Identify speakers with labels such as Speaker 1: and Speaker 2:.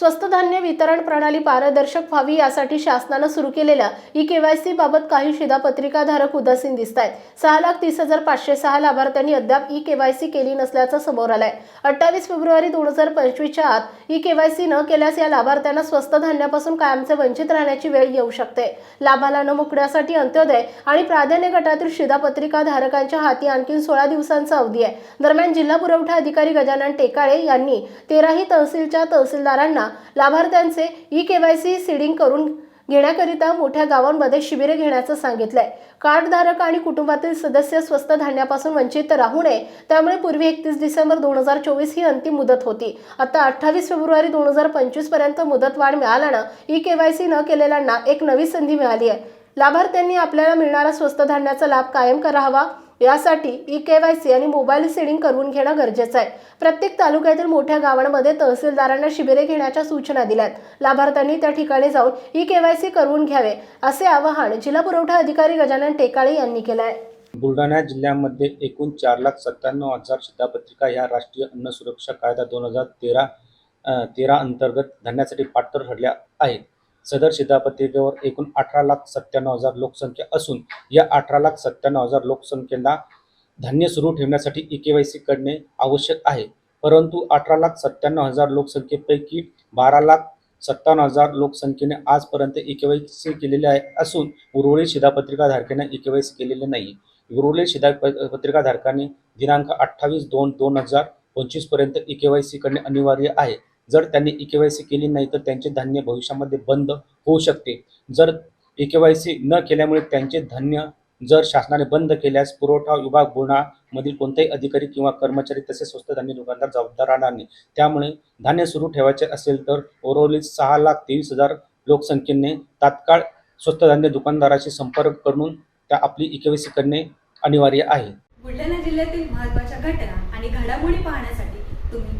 Speaker 1: स्वस्त धान्य वितरण प्रणाली पारदर्शक व्हावी यासाठी शासनानं सुरू केलेल्या ई केवायसी बाबत काही शिधापत्रिकाधारक उदासीन दिसत आहेत सहा लाख तीस हजार पाचशे सहा लाभार्थ्यांनी अद्याप ई केवायसी केली नसल्याचं समोर आलंय. अठ्ठावीस फेब्रुवारी दोन हजार पंचवीसच्या आत ई केवायसी न केल्यास या लाभार्थ्यांना स्वस्त धान्यापासून कायमचे वंचित राहण्याची वेळ येऊ शकते. लाभाला न मुकण्यासाठी अंत्योदय आणि प्राधान्य गटातील शिधापत्रिका धारकांच्या हाती आणखी सोळा दिवसांचा अवधी आहे. दरम्यान जिल्हा पुरवठा अधिकारी गजानन टेकाळे यांनी तेराही तहसीलच्या तहसीलदारांना लाभार्थ्यांचे ई केवायसी सीडिंग करून घेण्याकरिता मोठ्या गावांमध्ये शिबिरे घेण्याचं सांगितलंय. कार्डधारक आणि कुटुंबातील सदस्य स्वस्त धान्यापासून वंचित राहू नये. त्यामुळे पूर्वी एकतीस डिसेंबर दोन हजार चोवीस ही अंतिम मुदत होती. आता अठ्ठावीस फेब्रुवारी दोन हजार पंचवीसपर्यंत मुदतवाढ मिळाल्यानं ई केवायसी न केलेल्यांना एक नवी संधी मिळाली आहे. लाभार्थ्यांनी आपल्याला मिळणारा स्वस्त धान्याचा लाभ कायम करावा. यासाठी ई के वाय सी आणि मोबाईल सीडिंग करून घेणं गरजेचं आहे. प्रत्येक तालुक्यातील मोठ्या गावांमध्ये तहसीलदारांना शिबिरे घेण्याच्या सूचना दिल्यात. लाभार्थ्यांनी त्या ठिकाणी जाऊन ई के वाय सी करून घ्यावे असे आवाहन जिल्हा पुरवठा अधिकारी गजानन टेकाळे यांनी केलं आहे
Speaker 2: बुलढाणा जिल्ह्यामध्ये एकूण चार लाख सत्त्याण्णव हजार शिधापत्रिका या राष्ट्रीय अन्न सुरक्षा कायदा दोन हजार तेरा तेरा अंतर्गत धरण्यासाठी पात्र ठरल्या आहेत. सदर शिधापत्रिकेवर एकूण अठरा लाख सत्त्याण्णव हजार लोकसंख्या असून या अठरा लाख सत्त्याण्णव हजार लोकसंख्येला धान्य सुरू ठेवण्यासाठी ई के वाय सी करणे आवश्यक आहे. परंतु अठरा लाख सत्त्याण्णव हजार लोकसंख्येपैकी बारा लाख सत्तावन्न हजार लोकसंख्येने आजपर्यंत ई के वाय सी केलेले आहे असून उर्वरित शिधापत्रिकाधारकांना ई के वाय सी केलेले नाही. उर्वरित शिधापत्रिकाधारकांनी दिनांक अठ्ठावीस दोन दोन हजार पंचवीसपर्यंत ई के वाय सी करणे अनिवार्य आहे. जर त्यांनी ई के वाय सी केली नाही तर त्यांचे धान्य भविष्यामध्ये बंद होऊ शकते. जर ई के वाय सी न केल्यामुळे त्यांचे धान्य जर शासनाने बंद केल्यास पुरवठा विभाग बुलढाणामधील कोणताही अधिकारी किंवा कर्मचारी तसेच स्वस्त धान्य दुकानदार जबाबदार राहणार नाही. त्यामुळे धान्य सुरू ठेवायचे असेल तर ओरोलीत सहा लाख तेवीस हजार लोकसंख्येने तात्काळ स्वस्त धान्य दुकानदाराशी संपर्क करून त्या आपली ई करणे अनिवार्य आहे.
Speaker 3: बुलढाणा जिल्ह्यातील महत्त्वाच्या घटना आणि घडामोडी पाहण्यासाठी तुम्ही